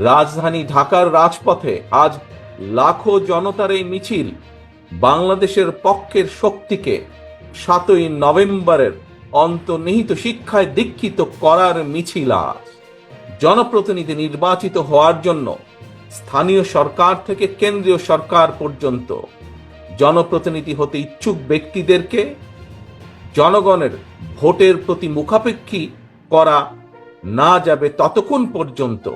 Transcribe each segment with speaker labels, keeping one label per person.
Speaker 1: রাজধানী ঢাকার রাজপথে আজ লাখো জনতার এই মিছিল বাংলাদেশের পক্ষের শক্তিকে সাতই নভেম্বরের অন্তর্নিহিত শিক্ষায় দীক্ষিত করার মিছিল আজ। জনপ্রতিনিধি নির্বাচিত হওয়ার জন্য স্থানীয় সরকার থেকে কেন্দ্রীয় সরকার পর্যন্ত জনপ্রতিনিধি হতে ইচ্ছুক ব্যক্তিদেরকে জনগণের ভোটের প্রতি মুখাপেক্ষী করা না যাবে ততক্ষণ পর্যন্ত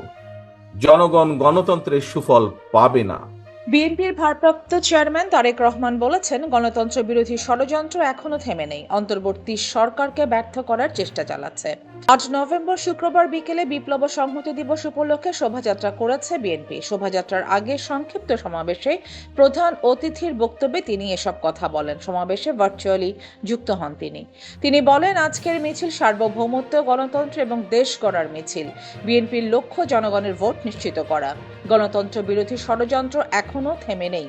Speaker 1: জনগণ গণতন্ত্রের সুফল পাবে না।
Speaker 2: বিএনপির ভারপ্রাপ্ত চেয়ারম্যান তারেক রহমান বলেছেন, গণতন্ত্র বিরোধী ষড়যন্ত্র এখনও থেমে নেই। অন্তর্বর্তী সরকারকে ব্যর্থ করার চেষ্টা চালাচ্ছে। আজ নভেম্বর শুক্রবার বিকেলে বিপ্লব সংহতি দিবস উপলক্ষে শোভাযাত্রা করেছে বিএনপি। শোভাযাত্রার আগে সংক্ষিপ্ত সমাবেশে প্রধান অতিথির বক্তব্যে তিনি এসব কথা বলেন। সমাবেশে ভার্চুয়ালি যুক্ত হন তিনি। তিনি বলেন, আজকের মিছিল সার্বভৌমত্ব, গণতন্ত্র এবং দেশ গড়ার মিছিল। বিএনপির লক্ষ্য জনগণের ভোট নিশ্চিত করা। গণতন্ত্র বিরোধী ষড়যন্ত্র এখনও থেমে নেই।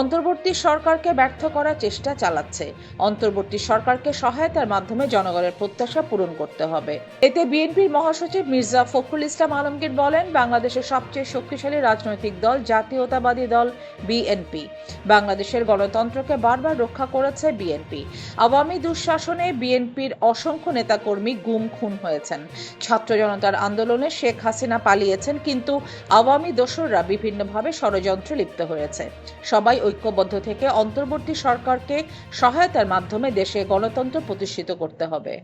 Speaker 2: অন্তর্বর্তী সরকারকে ব্যর্থ করার চেষ্টা চালাচ্ছে। অন্তর্বর্তী সরকারকে সহায়তার মাধ্যমে জনগণের প্রত্যাশা পূরণ করতে হবে। এতে বিএনপির মহাসচিব মির্জা ফখরুল ইসলাম আলমগীর বলেন, বাংলাদেশের সবচেয়ে শক্তিশালী রাজনৈতিক দল জাতীয়তাবাদী দল বিএনপি। বাংলাদেশের গণতন্ত্রকে বারবার রক্ষা করেছে বিএনপি। আওয়ামী দুঃশাসনে বিএনপির অসংখ্য নেতাকর্মী গুম খুন হয়েছেন। ছাত্র জনতার আন্দোলনে শেখ হাসিনা পালিয়েছেন, কিন্তু আওয়ামী দোসররা বিভিন্নভাবে ষড়যন্ত্রে লিপ্ত হয়েছে। সবাই ঐক্যবদ্ধ থেকে অন্তর্বর্তী সরকারকে সহায়তার মাধ্যমে দেশে গণতন্ত্র প্রতিষ্ঠিত করতে হবে।